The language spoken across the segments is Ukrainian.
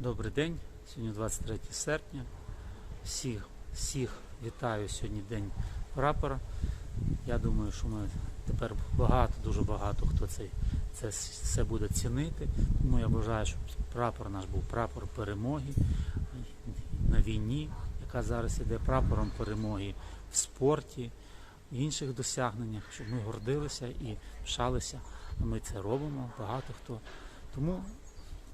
Добрий день. Сьогодні 23 серпня. Всіх, всіх вітаю сьогодні День прапора. Я думаю, що ми тепер багато, дуже багато хто це, це все буде цінити. Тому я бажаю, щоб прапор наш був прапор перемоги на війні, яка зараз іде прапором перемоги в спорті, в інших досягненнях, щоб ми гордилися і пишалися. Ми це робимо, багато хто. Тому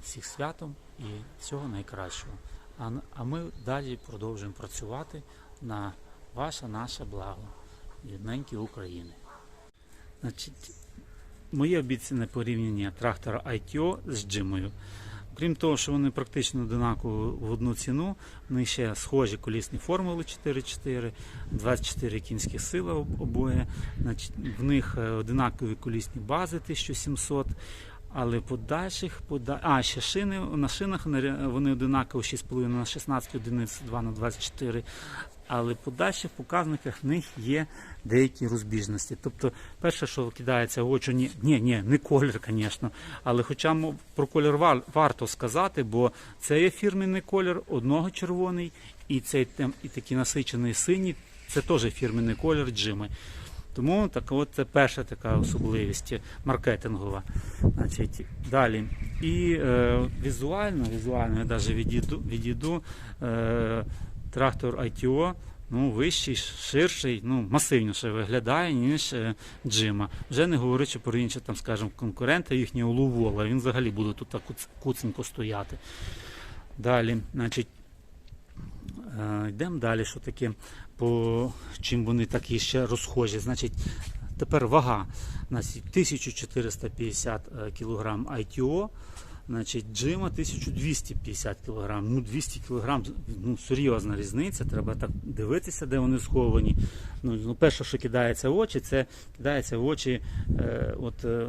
всіх святом і всього найкращого. А, а ми далі продовжуємо працювати на ваше, наше благо, рідненькі України. Значить, моє обіцяне порівняння трактора ITO з джимою. Крім того, що вони практично одинакові в одну ціну, вони ще схожі колісні формули 4.4, 24 кінські сили обоє. В них е, одинакові колісні бази 1700, але подальших пода... а ще шини на шинах вони одинакові 6,5 на 16 одиниць 2 на 24. Але в подальших показниках в них є деякі розбіжності. Тобто, перше, що кидається в очі, ні, ні, не колір, звісно. Але хоча про колір вар- варто сказати, бо це є фірменний колір, одного червоний, і цей і такий насичений синій, це теж фірменний колір джими. Тому так от це перша така особливість маркетингова. Значить, далі. І е, візуально, візуально я навіть відійду, відійду е, трактор ITO ну, вищий, ширший, ну, масивніше виглядає, ніж е, джима. Вже не говорячи про інші, там, скажімо, конкурента їхнього Лувола. Він взагалі буде тут так куценько стояти. Далі, значить, Е, Йдемо далі, що таке, по чим вони такі ще розхожі. Значить, тепер вага. Значить, 1450 кг ITO, значить, джима 1250 кг. Ну, 200 кг, ну, серйозна різниця, треба так дивитися, де вони сховані. Ну, ну, перше, що кидається в очі, це кидається в очі е, от, е,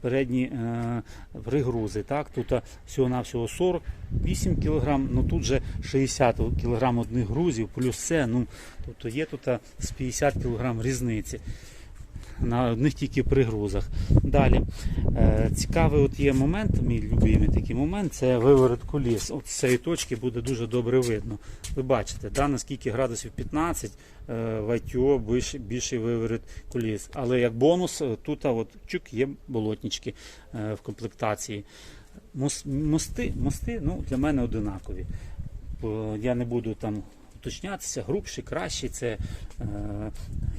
передні е, пригрузи. Так? Тут е, всього-навсього 48 кг, ну тут же 60 кг одних грузів, плюс це, ну, тобто є тут е, з 50 кг різниці на одних тільки пригрузах. Далі е, цікавий от є момент, мій любимий такий момент, це виворот коліс. От з цієї точки буде дуже добре видно. Ви бачите, да, наскільки градусів 15 е, в ITO більший, більший виворот коліс. Але як бонус, е, тут от, чук, є болотнички в комплектації. Мости, мости ну, для мене одинакові. Я не буду там уточнятися, грубші, кращі. Це е,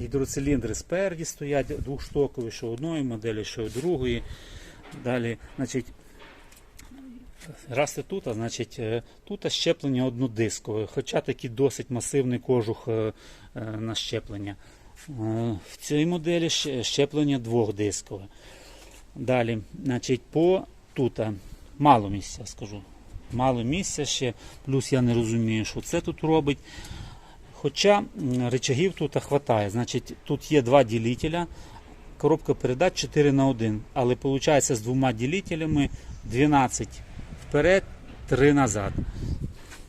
гідроциліндри спереді стоять двохштокові, що одної моделі, що другої. Далі, значить, раз це тут, а значить, е, тут щеплення однодискове, хоча такий досить масивний кожух е, е, на щеплення. В цій моделі щеплення двохдискове. Далі, значить, по тут мало місця, скажу. Мало місця ще, плюс я не розумію, що це тут робить. Хоча речагів тут хватає. Значить, тут є два ділителя, коробка передач 4 на 1. Але виходить з двома ділителями 12 вперед, 3 назад.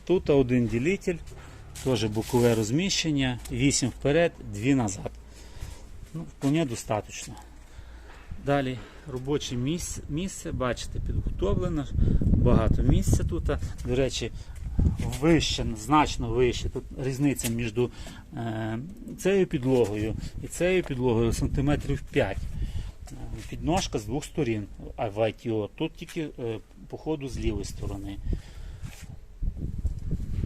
Тут один ділитель, теж бокове розміщення, 8 вперед, 2 назад. Ну, вполне достатньо. Далі робоче місце, місце, бачите, підготовлено, багато місця тут. До речі, вище, значно вище. Тут різниця між е, цією підлогою і цією підлогою сантиметрів 5. Е, Підножка з двох сторін, а в ITO. Тут тільки е, по ходу з лівої сторони.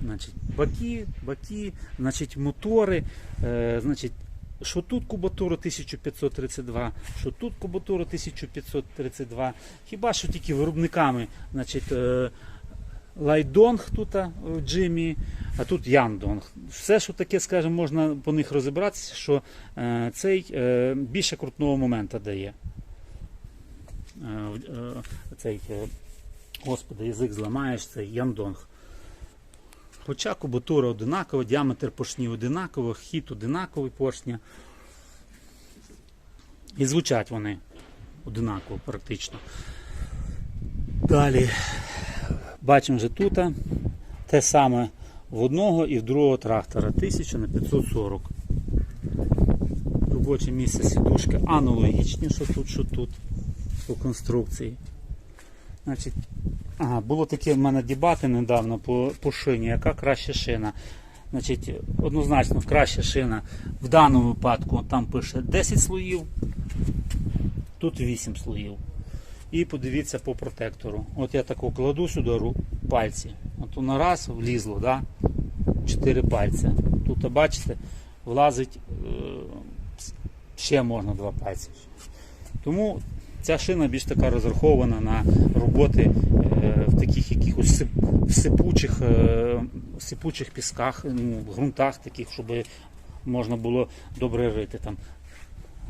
Значить, баки, баки, значить, мотори, е, значить, що тут кубатура 1532, що тут кубатура 1532. Хіба що тільки виробниками, значить, е, Лайдонг тут в а тут Яндонг. Все, що таке, скажімо, можна по них розібратися, що е, цей е, більше крутного моменту дає. Цей, господи, язик зламаєш, це Яндонг. Хоча кубатура одинакова, діаметр поршнів одинаковий, хід одинаковий поршня. І звучать вони одинаково практично. Далі бачимо вже тут те саме в одного і в другого трактора 1000 на 540. Робоче місце сідушки аналогічні, що тут, що тут по конструкції. Значить, Ага, було таке в мене дебати недавно по, по шині, яка краща шина. Значить, однозначно краща шина в даному випадку там пише 10 слоїв, тут 8 слоїв. І подивіться по протектору. От я тако кладу сюди пальці. От воно раз влізло, да? 4 пальця. Тут, бачите, влазить е, ще можна два пальці. Тому ця шина більш така розрахована на роботи е, в таких якихось сипучих, е, сипучих пісках, ну, ґрунтах таких, щоб можна було добре рити там,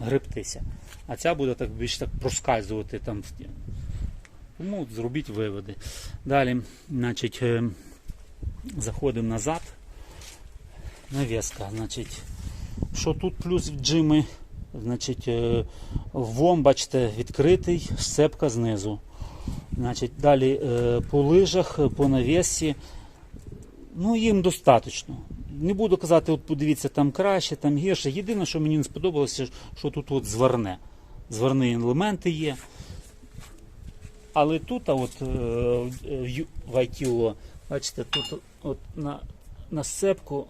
гребтися. А ця буде так більш так проскальзувати там. Тому зробіть виводи. Далі, значить, е, заходимо назад. Навіска, значить, що тут плюс в джими? Значить, е, вом, бачите, відкритий, сцепка знизу. Значить, далі е, по лижах, по навісі. Ну, їм достатньо. Не буду казати, от подивіться, там краще, там гірше. Єдине, що мені не сподобалося, що тут от зварне. Зварні елементи є. Але тут, а от е, в ITO, бачите, тут от на, на сцепку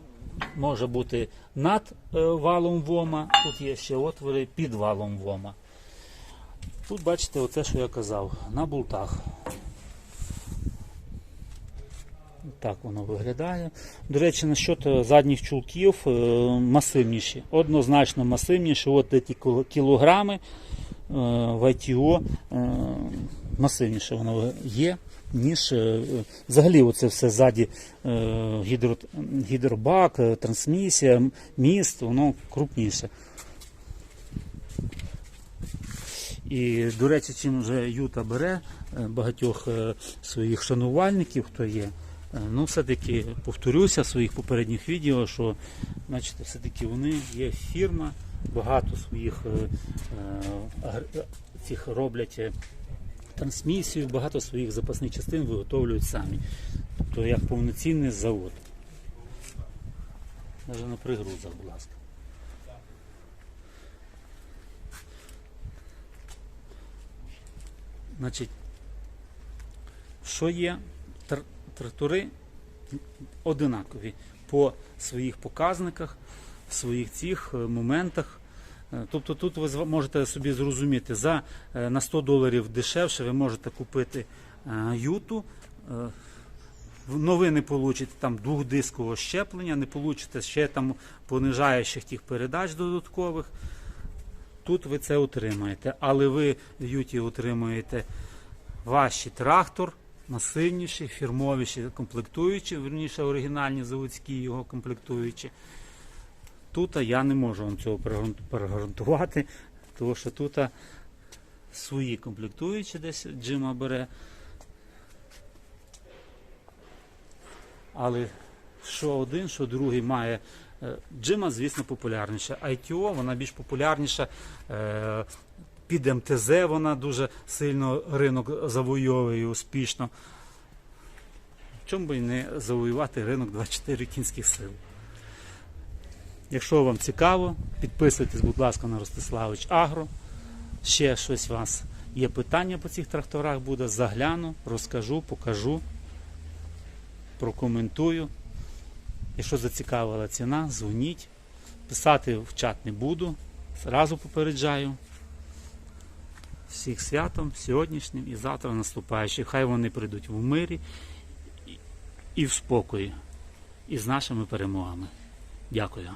може бути над е, валом вома, тут є ще отвори під валом вома. Тут бачите оце, що я казав, на болтах. Так воно виглядає. До речі, насчет е, задніх чулків е, масивніші. Однозначно масивніші. От ці кілограми в ITO масивніше воно є, ніж е, взагалі оце все ззаді е, гідро, гідробак, е, трансмісія, міст, воно крупніше. І, до речі, чим вже Юта бере багатьох своїх шанувальників, хто є, ну, все-таки повторюся в своїх попередніх відео, що все-таки вони є фірма, багато своїх цих роблять трансмісію, багато своїх запасних частин виготовлюють самі. Тобто як повноцінний завод. Навіть на пригрузах, будь ласка. Значить, що є? Тр- Трактори одинакові по своїх показниках, в своїх цих е, моментах. Е, Тобто тут ви можете собі зрозуміти, за е, на 100 доларів дешевше ви можете купити е, юту. в- не получите там двохдискового щеплення, не получите ще там понижаючих тих передач додаткових. Тут ви це отримаєте, але ви в юті отримуєте важчий трактор, масивніший, фірмовіші комплектуючі, верніше оригінальні заводські його комплектуючі. Тут я не можу вам цього перегаранту- перегарантувати, тому що тут свої комплектуючі десь Джима бере. Але що один, що другий має. е, Джима, звісно, популярніша. ITO, вона більш популярніша. е, Під МТЗ вона дуже сильно ринок завойовує успішно. Чому би не завоювати ринок 24 кінських сил? Якщо вам цікаво, підписуйтесь, будь ласка, на Ростиславич Агро. Ще щось у вас є питання по цих тракторах буде, загляну, розкажу, покажу, прокоментую. Якщо зацікавила ціна, дзвоніть. Писати в чат не буду. Зразу попереджаю. Всіх святом сьогоднішнім і завтра наступаючим. Хай вони прийдуть в мирі і- в спокої. І з нашими перемогами. Дякую.